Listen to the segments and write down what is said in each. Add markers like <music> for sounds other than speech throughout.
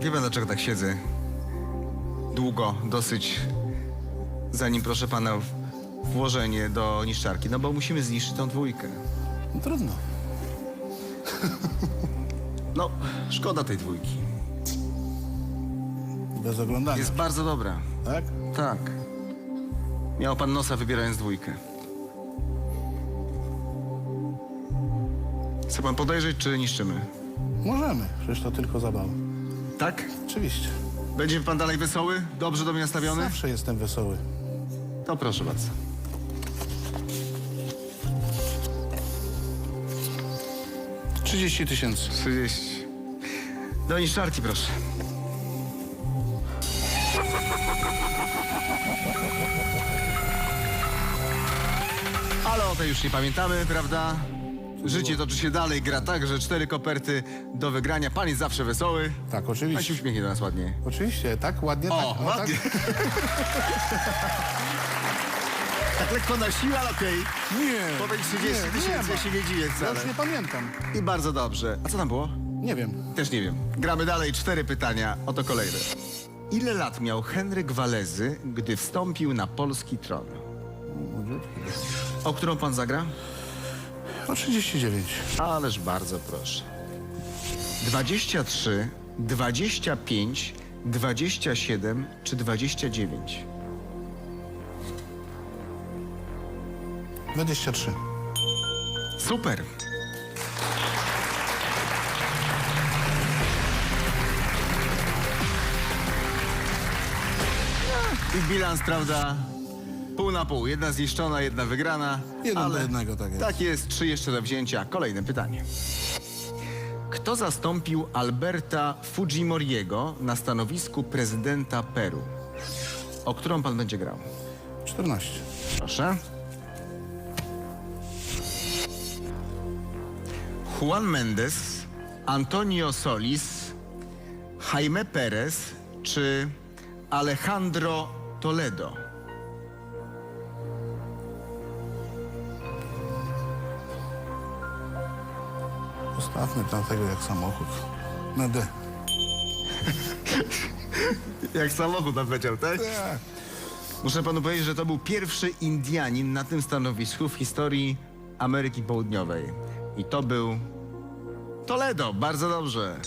Wie pan dlaczego tak siedzę? Długo, dosyć, zanim proszę pana włożenie do niszczarki. No bo musimy zniszczyć tą dwójkę. No trudno. No, szkoda tej dwójki. Bez oglądania. Jest bardzo dobra. Tak? Tak. Miał pan nosa wybierając dwójkę. Chce pan podejrzeć, czy niszczymy? Możemy. Przecież to tylko zabawa. Tak? Oczywiście. Będzie pan dalej wesoły? Dobrze do mnie nastawiony? Zawsze jestem wesoły. To proszę bardzo. Trzydzieści tysięcy. 30. Do niszczarki, proszę. Ale o tej już nie pamiętamy, prawda? Życie toczy się dalej, gra tak, że cztery koperty do wygrania. Pan jest zawsze wesoły. Tak, Pan się oczywiście. uśmiechnie do nas ładnie. Oczywiście, tak, ładnie, O, tak. ładnie. Tak? <laughs> Tak lekko na siłę, ale okej. Nie. Powiedz 30 nie, tysięcy, ja się nie dziwię Ja wcale. już nie pamiętam. I bardzo dobrze. A co tam było? Nie wiem. Też nie wiem. Gramy dalej. Cztery pytania. Oto kolejne. Ile lat miał Henryk Walezy, gdy wstąpił na polski tron? O którą pan zagra? O 39. Ależ bardzo proszę. 23, 25, 27 czy 29? 23. Super. I bilans, prawda? Pół na pół. Jedna zniszczona, jedna wygrana. Jeden do jednego, tak jest. Tak jest, trzy jeszcze do wzięcia. Kolejne pytanie. Kto zastąpił Alberta Fujimoriego na stanowisku prezydenta Peru? O którą pan będzie grał? 14. Proszę. Juan Mendes, Antonio Solis, Jaime Perez czy Alejandro Toledo? Postawmy tam tego jak samochód. Na D. <laughs> Jak samochód powiedział, tak? Tak. Muszę panu powiedzieć, że to był pierwszy Indianin na tym stanowisku w historii Ameryki Południowej. I to był Toledo. Bardzo dobrze.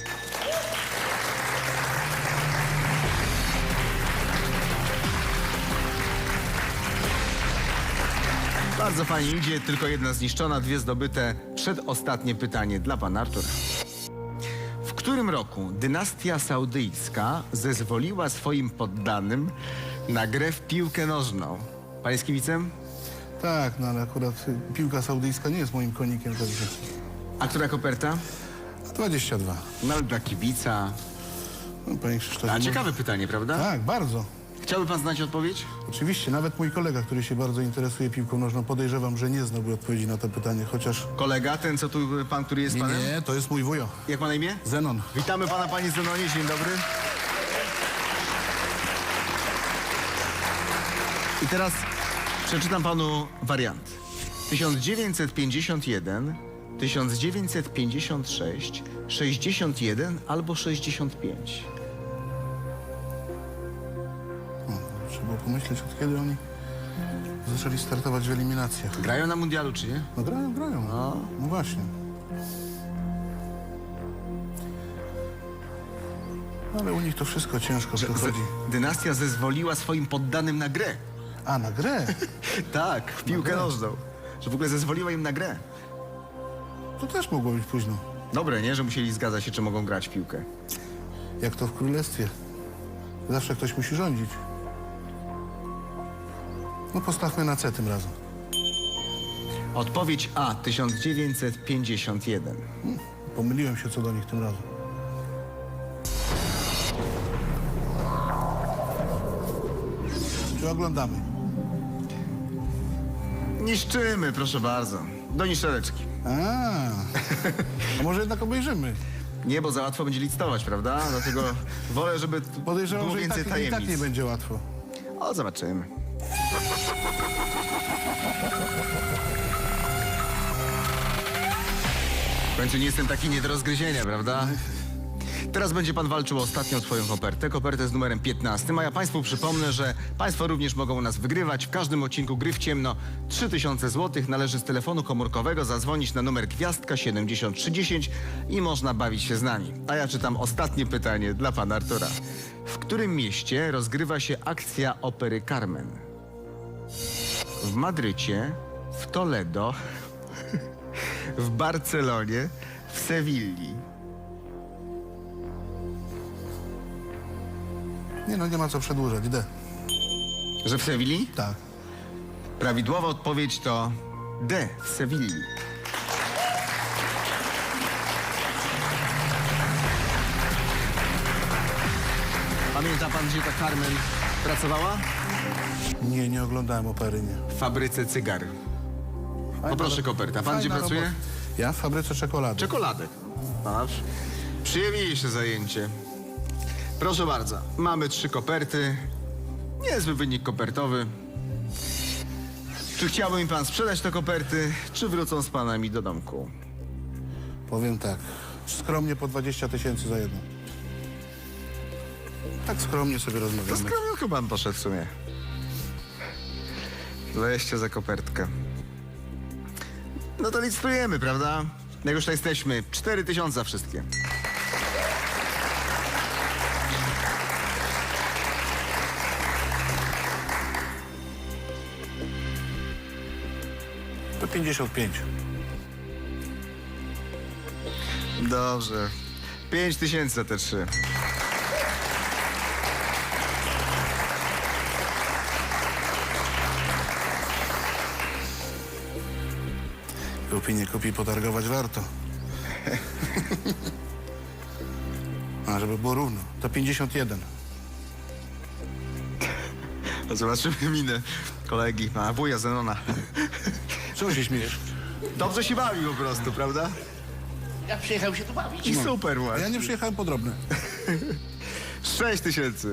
Bardzo fajnie idzie, tylko jedna zniszczona, dwie zdobyte. Przedostatnie pytanie dla pana Artura. W którym roku dynastia saudyjska zezwoliła swoim poddanym na grę w piłkę nożną? Z kibicem? Tak, no ale akurat y, piłka saudyjska nie jest moim konikiem, także... A która koperta? 22. No ale dla kibica. No, panie Krzysztofie... A no- ciekawe pytanie, prawda? Tak, bardzo. Chciałby pan znać odpowiedź? Oczywiście, nawet mój kolega, który się bardzo interesuje piłką nożną, podejrzewam, że nie znałby odpowiedzi na to pytanie, chociaż... Kolega, ten co tu, pan, który jest Nie, panem? nie, to jest mój wujo. Jak ma na imię? Zenon. Witamy pana, panie Zenonie, dzień dobry. I teraz przeczytam panu wariant. 1951, 1956, 61 albo 65. pomyśleć, od kiedy oni zaczęli startować w eliminacjach. Grają na mundialu, czy nie? No grają, grają. No, no właśnie. Ale u nich to wszystko ciężko przechodzi. Z- dynastia zezwoliła swoim poddanym na grę. A, na grę? <laughs> Tak, w piłkę nożną. Że w ogóle zezwoliła im na grę. To też mogło być późno. Dobre, nie? Że musieli zgadzać się, czy mogą grać w piłkę. Jak to w królestwie. Zawsze ktoś musi rządzić. No postawmy na C tym razem. Odpowiedź A 1951. Pomyliłem się co do nich tym razem. Czy oglądamy? Niszczymy, proszę bardzo. Do niszczareczki. A, a może jednak obejrzymy? Nie, bo za łatwo będzie licytować, prawda? Dlatego wolę, żeby t- Podejrzewam, było że i więcej tak, i tak tajemnic. nie będzie łatwo. O, zobaczymy. W końcu nie jestem taki nie do rozgryzienia, prawda? Teraz będzie pan walczył o ostatnią swoją kopertę, kopertę z numerem 15. A ja państwu przypomnę, że państwo również mogą u nas wygrywać. W każdym odcinku Gry w ciemno 3000 zł należy z telefonu komórkowego zadzwonić na numer gwiazdka 7310 i można bawić się z nami. A ja czytam ostatnie pytanie dla pana Artura. W którym mieście rozgrywa się akcja opery Carmen? W Madrycie, w Toledo, w Barcelonie, w Sewilli. Nie no, nie ma co przedłużać, D. Że w Sewilli? Tak. Prawidłowa odpowiedź to D. W Sewilli. Pamięta pan, gdzie ta Carmen pracowała? Nie, nie oglądałem opery, nie. W fabryce cygar. Poproszę kopertę. A pan gdzie Fajna pracuje? robota. Ja w fabryce czekolady. Czekoladek. Patrz. Przyjemniejsze zajęcie. Proszę bardzo. Mamy trzy koperty. Niezły wynik kopertowy. Czy chciałby mi pan sprzedać te koperty, czy wrócą z panami do domku? Powiem tak, skromnie po 20 tysięcy za jedną. Tak skromnie sobie To rozmawiamy. skromnie chyba pan poszedł w sumie. 20 za kopertkę. No to licytujemy, prawda? Jak już tutaj jesteśmy, 4 tysiące za wszystkie. To 55. Dobrze. 5 tysięcy za te trzy. Kupi, nie kupi, potargować warto. A żeby było równo, to 51. No Zobaczymy minę kolegi, a wuja Zenona. Czego się śmiejesz? Dobrze się bawi po prostu, prawda? Ja przyjechał się tu bawić. I super właśnie. ja nie przyjechałem podrobny. 6 tysięcy.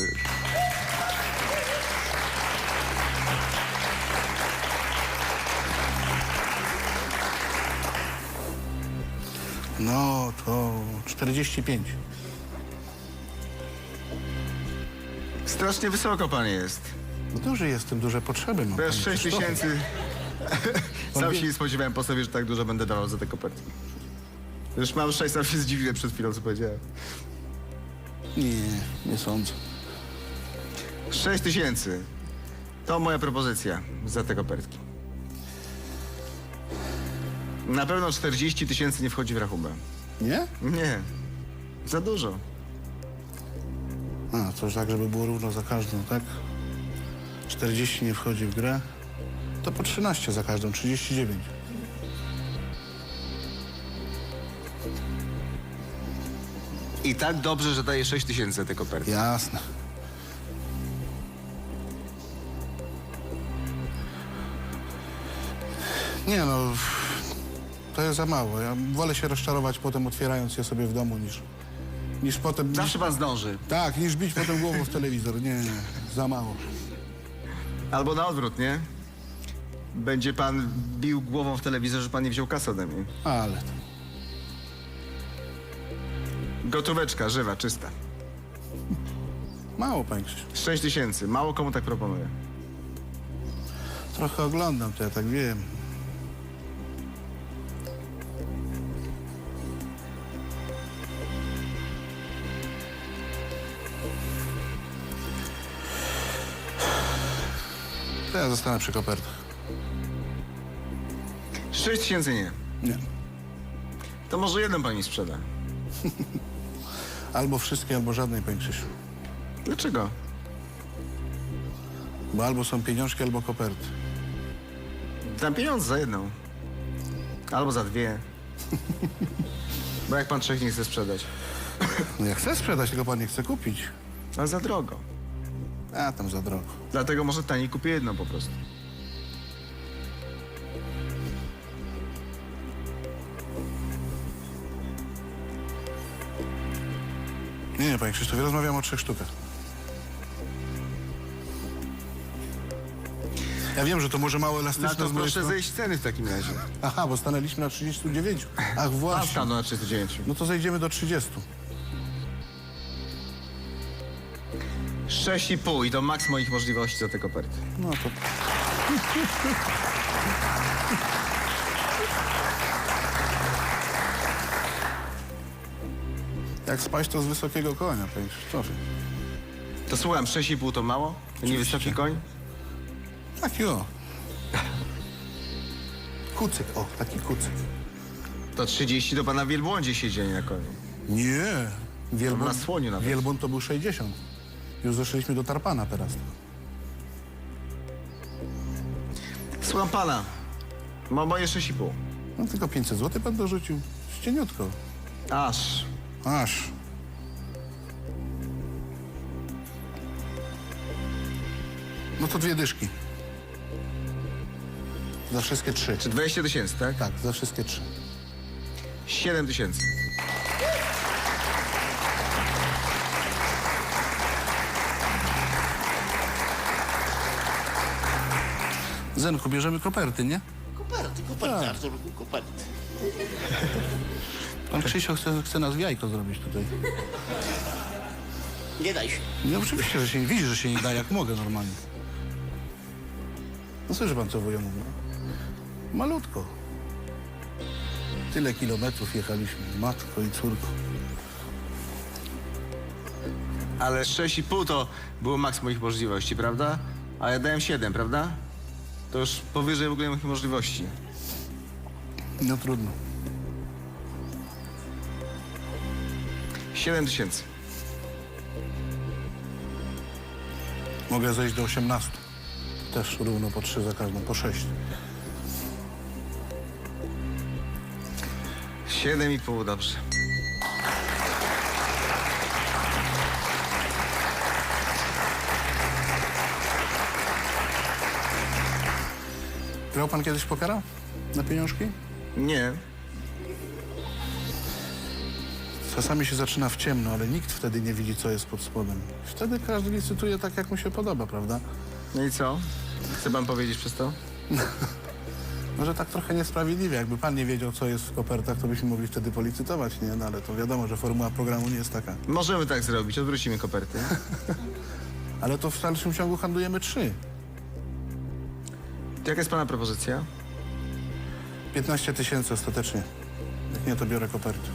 No, to 45. Strasznie wysoko pan jest. No duży jestem, duże potrzeby mam. Bez panie 6 Krzysztofie. tysięcy. <laughs> Sam się nie spodziewałem po sobie, że tak dużo będę dawał za te koperty. Już mam 6, sam się zdziwiłem przed chwilą, co powiedziałem. Nie, nie sądzę. 6 tysięcy. To moja propozycja za te kopertki. Na pewno 40 tysięcy nie wchodzi w rachubę. Nie? Nie. Za dużo. A, to już tak, żeby było równo za każdą, tak? 40 nie wchodzi w grę. To po 13 za każdą, 39. I tak dobrze, że daje 6 tysięcy za te koperty. Jasne. Nie no, to jest za mało. Ja wolę się rozczarować potem otwierając je sobie w domu niż, niż potem... Niż, Zawsze pan zdąży. tak, niż bić potem głową w telewizor. Nie, nie, za mało. Albo na odwrót, nie? Będzie pan bił głową w telewizor, że pan nie wziął kasy ode mnie. Ale to... Gotóweczka, żywa, czysta. Mało, panie Krzysiu. 6 tysięcy. Mało komu tak proponuję. Trochę oglądam, to ja tak wiem. Zostanę przy kopertach. 6 tysięcy nie. Nie. To może jeden pan mi sprzeda. <laughs> Albo wszystkie, albo żadnej, panie Krzysiu. Dlaczego? Bo albo są pieniążki, albo koperty. Dam pieniądze za jedną. Albo za dwie. <laughs> Bo jak pan trzech nie chce sprzedać? No ja chcę sprzedać, tylko pan nie chce kupić. Ale za drogo. A, tam za drogo. Dlatego może taniej kupię jedną po prostu. Nie, nie, panie Krzysztofie, rozmawiam o trzech sztukach. Ja wiem, że to może mało No elastyczne to z mojej proszę strony. zejść ceny w takim razie. Aha, bo stanęliśmy na 39. Ach, A właśnie. stanął na 39. No to zejdziemy do 30. 6,5 i to maks moich możliwości za te koperty. No to... Jak spaść to z wysokiego konia, powiem szczerze. To słucham, 6,5 to mało? To nie wysoki koń? Taki o. Kucyk, o, taki kucyk. To 30 to pana wielbłądzie siedzieli na koniu. Nie. Wielbłąd, na słoniu nawet. Wielbłąd to był 60. Już zeszliśmy do Tarpana teraz. Słucham pana. Ma moje 6,5. No tylko 500 zł pan dorzucił. Ścieniutko. Aż. Aż. No to dwie dyszki. Za wszystkie trzy. Czy 20 tysięcy, tak? Tak, za wszystkie trzy. 7 tysięcy. Zenku, bierzemy koperty, nie? Koperty, koperty, Arturku, koperty. Pan Krzysio chce, chce nas w jajko zrobić tutaj. Nie daj się. No oczywiście, że się nie widzi, że się nie da, jak mogę normalnie. No słyszy pan, co wuja mówił? Malutko. Tyle kilometrów jechaliśmy, matko i córko. Ale 6,5 to było maks moich możliwości, prawda? A ja dałem 7, prawda? To już powyżej w ogóle moich możliwości. No trudno. 7 tysięcy. Mogę zejść do 18. Też równo po 3 za każdą, po 6. 7,5, dobrze. Grał pan kiedyś w pokera? Na pieniążki? Nie. Czasami się zaczyna w ciemno, ale nikt wtedy nie widzi, co jest pod spodem. Wtedy każdy licytuje tak, jak mu się podoba, prawda? No i co? Chce pan powiedzieć przez to? <laughs> Może tak trochę niesprawiedliwie. Jakby pan nie wiedział, co jest w kopertach, to byśmy mogli wtedy policytować, nie? No ale to wiadomo, że formuła programu nie jest taka. Możemy tak zrobić, odwrócimy koperty. <laughs> Ale to w dalszym ciągu handlujemy trzy. Jaka jest pana propozycja? 15 tysięcy ostatecznie. Jak nie, to biorę kopertę.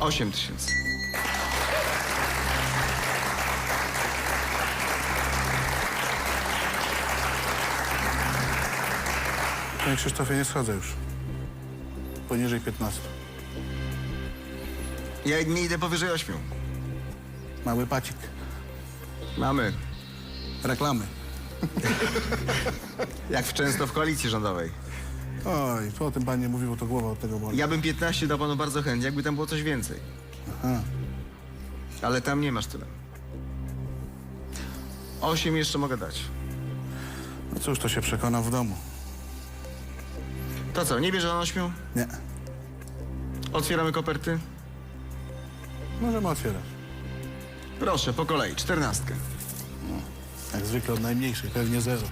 8 tysięcy. Panie Krzysztofie, nie schodzę już. Poniżej 15. Ja nie idę powyżej 8. Mały pacik. Mamy. Reklamy. <laughs> Jak w często w koalicji rządowej. Oj, co o tym pan nie mówił, bo to głowa od tego boli. Ja bym 15 dał panu bardzo chętnie, jakby tam było coś więcej. Aha. Ale tam nie masz tyle. 8 jeszcze mogę dać. No cóż, to się przekonam w domu. To co, nie bierze on 8? Nie. Otwieramy koperty? Możemy otwierać. Proszę, po kolei, 14. Jak zwykle od najmniejszej, pewnie zero.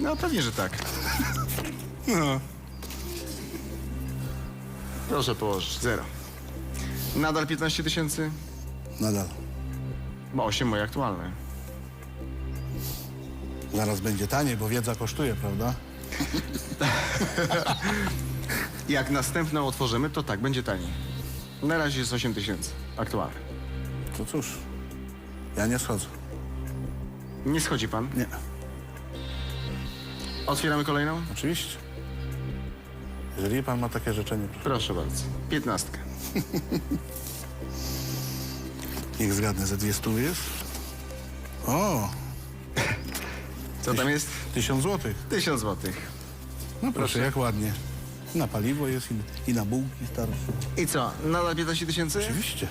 No pewnie, że tak. <laughs> No. Proszę położyć, 0. Nadal 15 tysięcy? Nadal. Bo 8 moje aktualne. Zaraz będzie taniej, bo wiedza kosztuje, prawda? <laughs> Jak następną otworzymy, to tak, będzie taniej. Na razie jest 8 tysięcy, aktualne. To cóż, ja nie schodzę. Nie schodzi pan? Nie, Otwieramy kolejną? oczywiście. Jeżeli pan ma takie życzenie, proszę. Proszę bardzo. 15. <laughs> Niech zgadnę, ze dwie stówy jest? O, Co tam jest? tysiąc złotych. 1000 złotych. No proszę, jak ładnie. Na paliwo jest i, i na bułki starsze. I co, nadal 15 tysięcy? Oczywiście.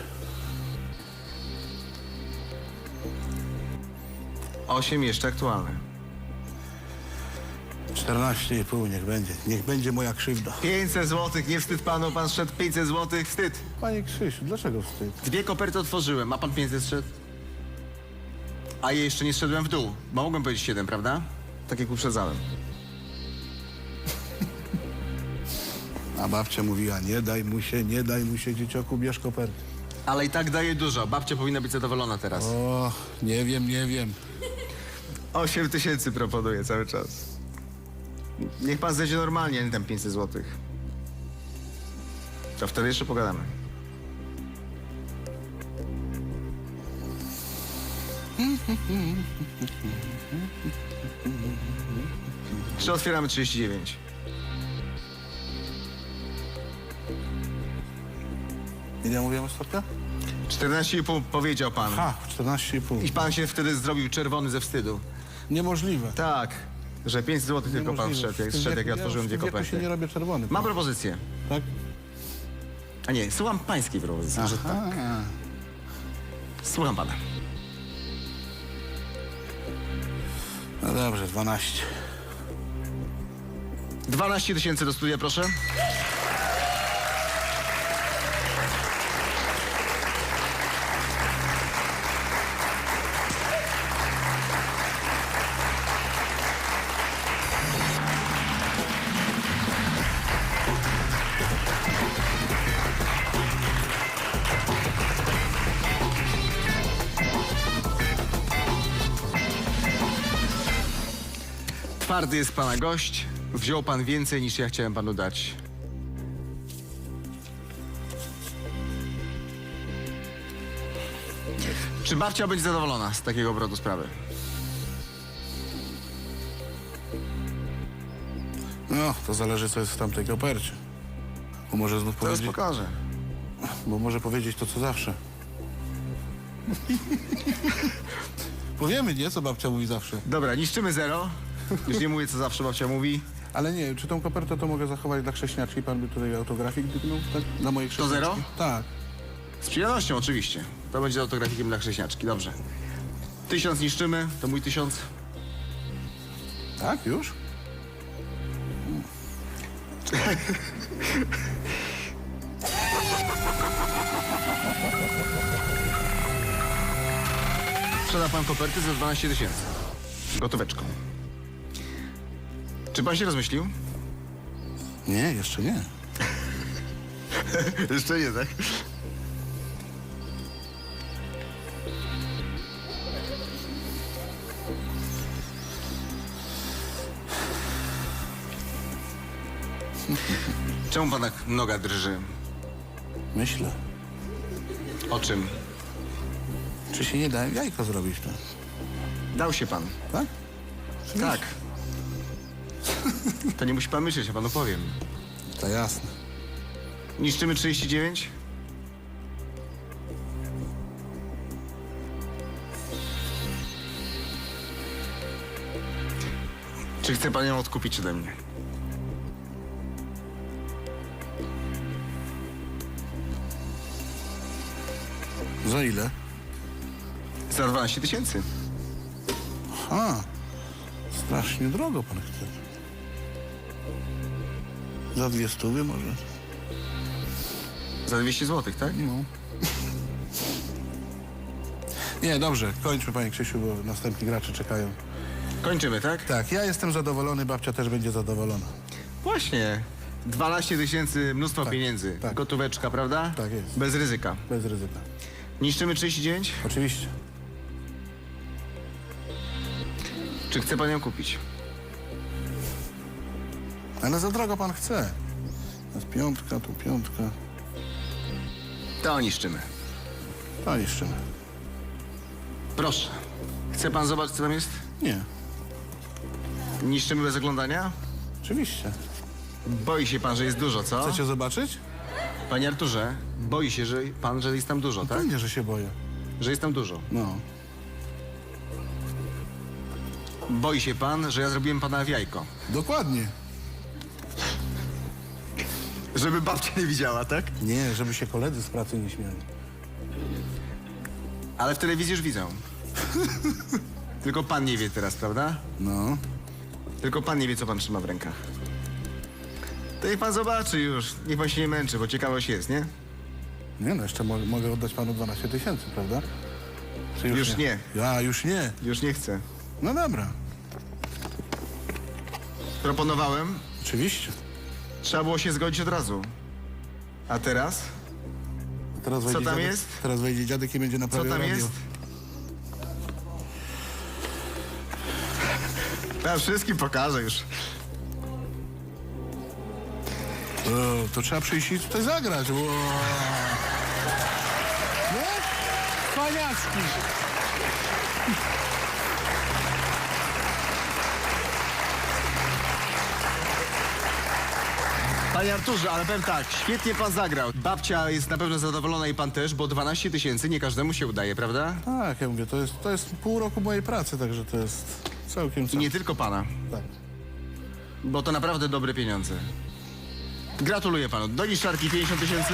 8 jeszcze aktualne. 14,5 niech będzie. Niech będzie moja krzywda. 500 złotych, nie wstyd panu, pan szedł 500 złotych, wstyd. Panie Krzysiu, dlaczego wstyd? Dwie koperty otworzyłem, a pan 500 szedł? A ja jeszcze nie szedłem w dół, bo mogłem powiedzieć 7, prawda? Tak jak uprzedzałem. A babcia mówiła, nie daj mu się, nie daj mu się, dziecioku, bierz kopertę. Ale i tak daje dużo. Babcia powinna być zadowolona teraz. O, nie wiem, nie wiem. 8 tysięcy proponuję cały czas. Niech pan zejdzie normalnie, a nie tam 500 złotych. To wtedy jeszcze pogadamy. Czy otwieramy 39? Ile mówiłem ostatnio? 14,5 powiedział pan. Ha, 14,5. I pan się wtedy zrobił czerwony ze wstydu. Niemożliwe. Tak, że 500 złotych tylko pan Niemożliwe. wszedł, jak, W tym wszedł, jak ja wieku- otworzyłem w dwie tym wieku się nie robię czerwony. Mam propozycję. Tak? A nie, słucham pańskiej propozycji. Że tak. Słucham pana. No dobrze, 12. 12 tysięcy do studia, proszę. Twardy jest pana gość. Wziął pan więcej niż ja chciałem panu dać. Czy babcia będzie zadowolona z takiego obrotu sprawy? No, to zależy, co jest w tamtej kopercie. Bo może znów Zaraz powiedzieć, pokażę. bo może powiedzieć to, co zawsze. <laughs> Powiemy, nie? Co babcia mówi zawsze. Dobra, niszczymy zero. Już nie mówię, co zawsze babcia mówi. Ale nie, czy tą kopertę to mogę zachować dla chrześniaczki? Pan by tutaj autografik dyknął, tak? Dla mojej chrześniaczki? zero? Tak. Z przyjemnością oczywiście. To będzie autografikiem dla chrześniaczki, dobrze. Tysiąc niszczymy, to mój tysiąc. Tak, już? Sprzeda pan koperty za 12 tysięcy. Gotóweczką. Czy pan się rozmyślił? Nie, jeszcze nie. <laughs> Jeszcze nie, tak? Czemu pana noga drży? Myślę. O czym? Czy się nie da jajko zrobić, tak? Dał się pan. Tak? Tak. To nie musi pan myśleć, ja panu powiem. To jasne. Niszczymy 39? Czy chce pan ją odkupić ode mnie? Za ile? Za 12 tysięcy. A, strasznie drogo pan chce. Za dwie stówy może? Za 200 zł, tak? No. Nie, dobrze, kończmy panie Krzysiu, bo następni gracze czekają. Kończymy, tak? Tak, ja jestem zadowolony, babcia też będzie zadowolona. Właśnie. 12 tysięcy, mnóstwo Tak, pieniędzy. tak. Gotóweczka, prawda? Tak jest. Bez ryzyka. Bez ryzyka. Niszczymy 39? Oczywiście. Czy chce pan ją kupić? Ale za drogo pan chce. Jest piątka, tu piątka. To niszczymy. To niszczymy. Proszę. Chce pan zobaczyć, co tam jest? Nie, Niszczymy bez oglądania? oczywiście. Boi się pan, że jest dużo, co? Chcecie zobaczyć? Panie Arturze, boi się, że pan, że jest tam dużo, tak? Pewnie, że się boję. Że jest tam dużo. No. Boi się pan, że ja zrobiłem pana w jajko. Dokładnie. Żeby babcia nie widziała, tak? Nie, żeby się koledzy z pracy nie śmiali. Ale w telewizji już widzą. <laughs> Tylko pan nie wie teraz, prawda? No. Tylko pan nie wie, co pan trzyma w rękach. To niech pan zobaczy już. Niech pan się nie męczy, bo ciekawość jest, nie? Nie no, jeszcze mo mogę oddać panu 12 tysięcy, prawda? Czy Już nie. Ja, już nie. Już nie chcę. No dobra. Proponowałem Oczywiście. Trzeba było się zgodzić od razu. A teraz? Teraz wejdzie tam dziadek, jest? Teraz wejdzie dziadek i będzie Co naprawiał tam radio. jest? Ja wszystkim pokażę już. O, to trzeba przyjść i tutaj zagrać. Ło. Nie? Paniaczki. Panie Arturze, ale powiem tak, świetnie pan zagrał. Babcia jest na pewno zadowolona i pan też, bo 12 tysięcy nie każdemu się udaje, prawda? Tak, ja mówię, to jest, to jest pół roku mojej pracy, także to jest całkiem I całkiem. nie tylko pana, Tak. bo to naprawdę dobre pieniądze. Gratuluję panu. Do niszczarki 50 tysięcy.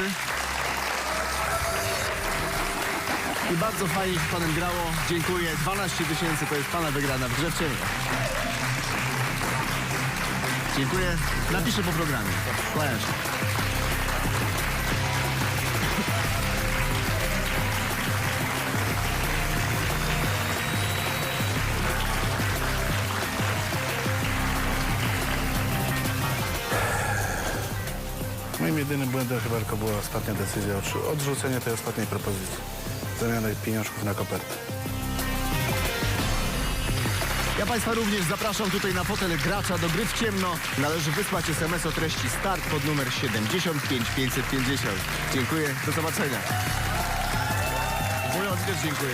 I bardzo fajnie się panem grało. Dziękuję. 12 tysięcy to jest pana wygrana w grze w ciemno. Dziękuję. Napiszę po programie. Kłaniam się. Moim jedynym błędem chyba tylko była ostatnia decyzja, odrzu- odrzucenie tej ostatniej propozycji. Zamianę pieniążków na kopertę. Ja Państwa również zapraszam tutaj na fotel gracza do gry w ciemno. Należy wysłać SMS o treści start pod numer 75 550. Dziękuję, do zobaczenia. Mówiąc też dziękuję.